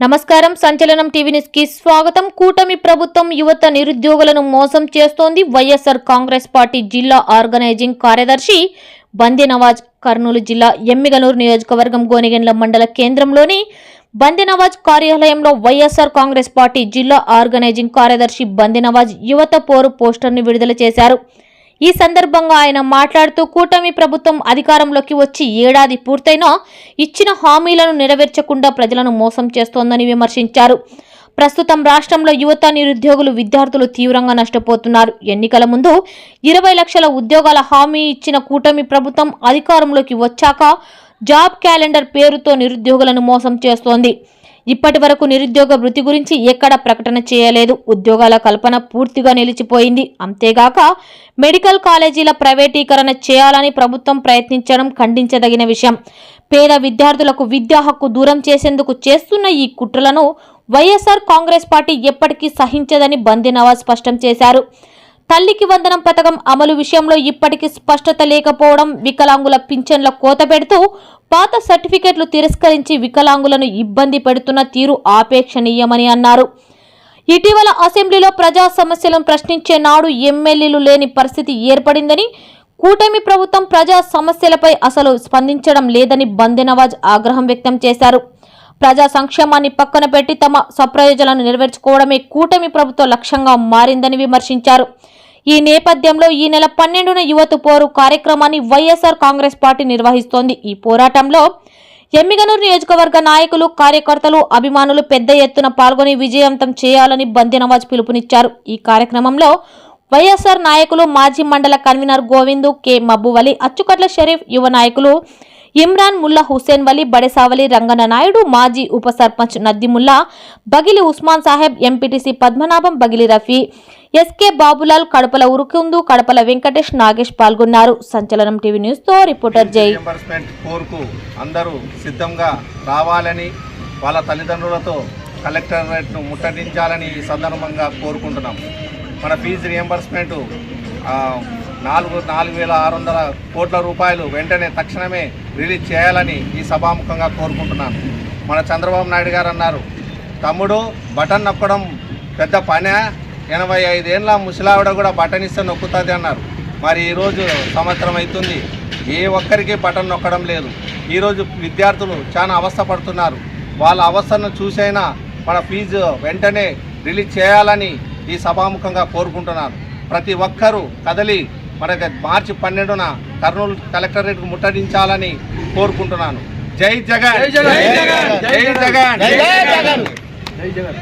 నమస్కారం సంచలనం టీవీ న్యూస్కి స్వాగతం. కూటమి ప్రభుత్వం యువత నిరుద్యోగులను మోసం చేస్తోంది. వైఎస్ఆర్ కాంగ్రెస్ పార్టీ జిల్లా ఆర్గనైజింగ్ కార్యదర్శి బందె నవాజ్ కర్నూలు జిల్లా ఎమ్మిగనూరు నియోజకవర్గం గోనెగెండ్ల మండల కేంద్రంలోని బందె నవాజ్ కార్యాలయంలో వైఎస్ఆర్ కాంగ్రెస్ పార్టీ జిల్లా ఆర్గనైజింగ్ కార్యదర్శి బందె నవాజ్ యువత పోరు పోస్టర్ను విడుదల చేశారు. ఈ సందర్భంగా ఆయన మాట్లాడుతూ కూటమి ప్రభుత్వం అధికారంలోకి వచ్చి ఏడాది పూర్తయినా ఇచ్చిన హామీలను నెరవేర్చకుండా ప్రజలను మోసం చేస్తోందని విమర్శించారు. ప్రస్తుతం రాష్ట్రంలో యువత నిరుద్యోగులు విద్యార్థులు తీవ్రంగా నష్టపోతున్నారు. ఎన్నికల ముందు ఇరవై లక్షల ఉద్యోగాల హామీ ఇచ్చిన కూటమి ప్రభుత్వం అధికారంలోకి వచ్చాక జాబ్ క్యాలెండర్ పేరుతో నిరుద్యోగులను మోసం చేస్తోంది. ఇప్పటి వరకు నిరుద్యోగ వృత్తి గురించి ఎక్కడ ప్రకటన చేయలేదు. ఉద్యోగాల కల్పన పూర్తిగా నిలిచిపోయింది. అంతేగాక మెడికల్ కాలేజీల ప్రైవేటీకరణ చేయాలని ప్రభుత్వం ప్రయత్నించడం ఖండించదగిన విషయం. పేద విద్యార్థులకు విద్యా హక్కు దూరం చేసేందుకు చేస్తున్న ఈ కుట్రలను వైఎస్ఆర్ కాంగ్రెస్ పార్టీ ఎప్పటికీ సహించదని బందీ నవాజ్ స్పష్టం చేశారు. తల్లికి వందనం పథకం అమలు విషయంలో ఇప్పటికీ స్పష్టత లేకపోవడం వికలాంగుల పింఛన్ల కోత పెడుతూ పాత సర్టిఫికెట్లు తిరస్కరించి వికలాంగులను ఇబ్బంది పెడుతున్న తీరు ఆపేక్షణీయమని అన్నారు. ఇటీవల అసెంబ్లీలో ప్రజా సమస్యలను ప్రశ్నించే నాడు ఎమ్మెల్యేలు లేని పరిస్థితి ఏర్పడిందని కూటమి ప్రభుత్వం ప్రజా సమస్యలపై అసలు స్పందించడం లేదని బందె నవాజ్ ఆగ్రహం వ్యక్తం చేశారు. ప్రజా సంక్షేమాన్ని పక్కన పెట్టి తమ స్వప్రయోజనాలను నెరవేర్చుకోవడమే కూటమి ప్రభుత్వ లక్ష్యంగా మారిందని విమర్శించారు. ఈ నేపథ్యంలో ఈ నెల పన్నెండున యువత పోరు కార్యక్రమాన్ని వైఎస్ఆర్ కాంగ్రెస్ పార్టీ నిర్వహిస్తోంది. ఈ పోరాటంలో ఎమ్మిగనూరు నియోజకవర్గ నాయకులు కార్యకర్తలు అభిమానులు పెద్ద ఎత్తున పాల్గొని విజయవంతం చేయాలని బందె పిలుపునిచ్చారు. ఈ కార్యక్రమంలో వైఎస్ఆర్ నాయకులు మాజీ మండల కన్వీనర్ గోవిందు కె మబ్బువలి అచ్చుకట్ల షరీఫ్ యువ నాయకులు ఇమ్రాన్ ముల్లా హుస్సేన్ వలి బడెసావలి రంగన్న నాయుడు మాజీ ఉప సర్పంచ్ నద్దిముల్లా బగిలి ఉస్మాన్ సాహెబ్ ఎంపీటీసీ పద్మనాభం బగిలి రఫీ ఎస్కే బాబులాల్ కడపల ఉరుకుందు కడపల వెంకటేష్ నాగేష్ పాల్గొన్నారు. సంచలనం టీవీ న్యూస్తో రిపోర్టర్ జై. కోర్కు అందరూ సిద్ధంగా రావాలని వాళ్ళ తల్లిదండ్రులతో కలెక్టరేట్ను ముట్టడించాలని ఈ సందర్భంగా కోరుకుంటున్నాం. మన ఫీజు రియంబర్స్మెంట్ నాలుగు నాలుగు వేల ఆరు వందల కోట్ల రూపాయలు వెంటనే తక్షణమే రిలీజ్ చేయాలని ఈ సభాముఖంగా కోరుకుంటున్నాను. మన చంద్రబాబు నాయుడు గారు అన్నారు తమ్ముడు బటన్ నొక్కడం పెద్ద పనే. ఎనభై ఐదేళ్ళ ముసలావిడ కూడా బటన్ ఇస్తే నొక్కుతుంది అన్నారు. మరి ఈరోజు సంవత్సరం అవుతుంది ఏ ఒక్కరికి బటన్ నొక్కడం లేదు. ఈరోజు విద్యార్థులు చాలా అవస్థ పడుతున్నారు. వాళ్ళ అవస్థను చూసైనా మన ఫీజు వెంటనే రిలీజ్ చేయాలని ఈ సభాముఖంగా కోరుకుంటున్నాను ప్రతి ఒక్కరూ కదలి మనకి మార్చి పన్నెండున కర్నూలు కలెక్టరేట్కు ముట్టడించాలని కోరుకుంటున్నాను. జై జగన్. జై జగన్. జై జగన్.